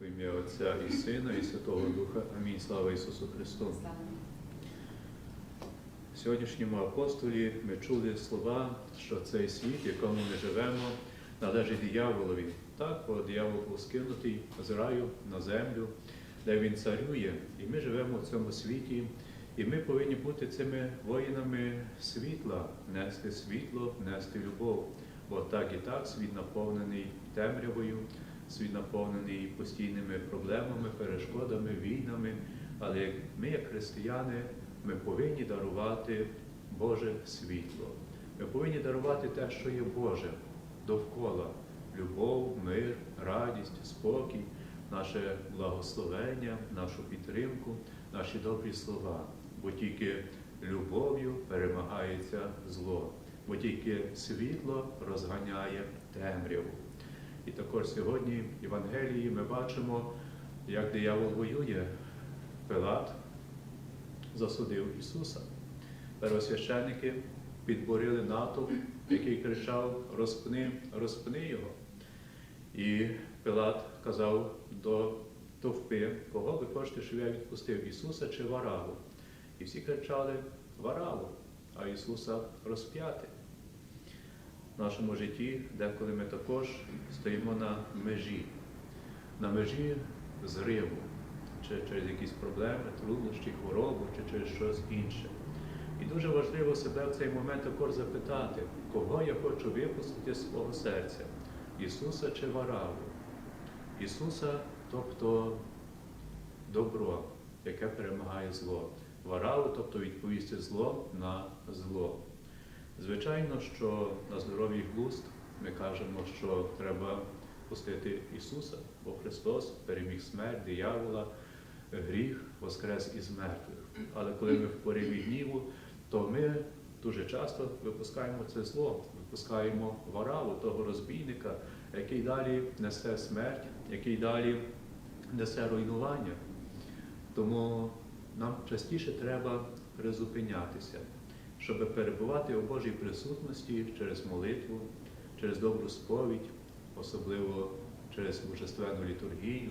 В ім'я Отця і Сина, і Святого Духа. Амінь. Слава Ісусу Христу. В сьогоднішньому апостолі ми чули слова, що цей світ, в якому ми живемо, належить дияволові. Так, бо диявол був скинутий з раю на землю, де він царює, і ми живемо в цьому світі, і ми повинні бути цими воїнами світла, нести світло, нести любов. Бо так і так світ наповнений темрявою, світ наповнений постійними проблемами, перешкодами, війнами. Але ми, як християни, ми повинні дарувати Боже світло. Ми повинні дарувати те, що є Боже довкола любов, мир, радість, спокій, наше благословення, нашу підтримку, наші добрі слова. Бо тільки любов'ю перемагається зло, бо тільки світло розганяє темряву. І також сьогодні в Євангелії ми бачимо, як диявол воює. Пилат засудив Ісуса. Первосвященники підборили натовп, який кричав Розпни, розпни його. І Пилат казав до товпи, кого ви хочете, щоб я відпустив Ісуса чи Вараву? І всі кричали Вараву, а Ісуса розп'яти. В нашому житті, деколи ми також стоїмо на межі, на межі зриву, чи через якісь проблеми, труднощі, хворобу, чи через щось інше. І дуже важливо себе в цей момент також запитати, кого я хочу випустити з свого серця, Ісуса чи Вараву. Ісуса, тобто добро, яке перемагає зло. Вараву, тобто відповісти зло на зло. Звичайно, що на здоровий глузд ми кажемо, що треба пустити Ісуса, бо Христос переміг смерть, диявола, гріх, воскрес із мертвих. Але коли ми в пориві гніву, то ми дуже часто випускаємо це зло, випускаємо вараву, того розбійника, який далі несе смерть, який далі несе руйнування. Тому нам частіше треба призупинятися, щоб перебувати у Божій присутності через молитву, через добру сповідь, особливо через божественну літургію,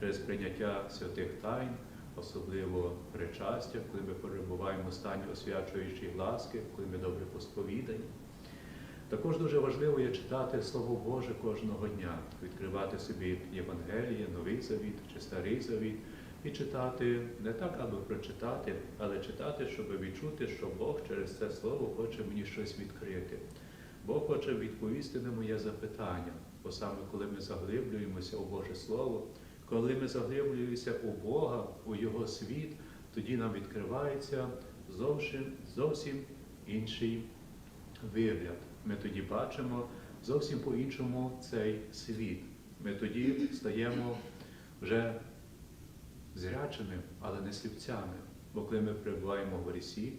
через прийняття святих тайн, особливо причастя, коли ми перебуваємо в стані освячуючої ласки, коли ми добре посповідані. Також дуже важливо є читати Слово Боже кожного дня, відкривати собі Євангеліє, Новий Завіт чи Старий Завіт, і читати не так, аби прочитати, але читати, щоб відчути, що Бог через це слово хоче мені щось відкрити. Бог хоче відповісти на моє запитання, бо саме коли ми заглиблюємося у Боже Слово, коли ми заглиблюємося у Бога, у Його світ, тоді нам відкривається зовсім, зовсім інший вигляд. Ми тоді бачимо зовсім по-іншому цей світ. Ми тоді стаємо вже зрячими, але не сліпцями. Бо коли ми перебуваємо в грісі,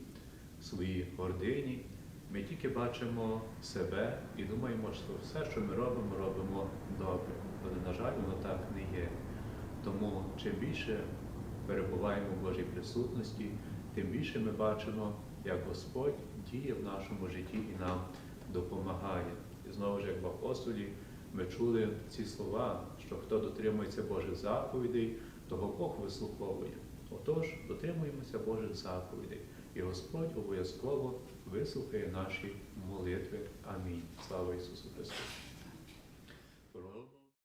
в своїй гордині, ми тільки бачимо себе і думаємо, що все, що ми робимо, робимо добре. Але, на жаль, воно так не є. Тому чим більше перебуваємо в Божій присутності, тим більше ми бачимо, як Господь діє в нашому житті і нам допомагає. І знову ж, як в апостолі, ми чули ці слова, що хто дотримується Божих заповідей, того Бог вислуховує. Отож, дотримуємося Божих заповідей, і Господь обов'язково вислухає наші молитви. Амінь. Слава Ісусу Христу!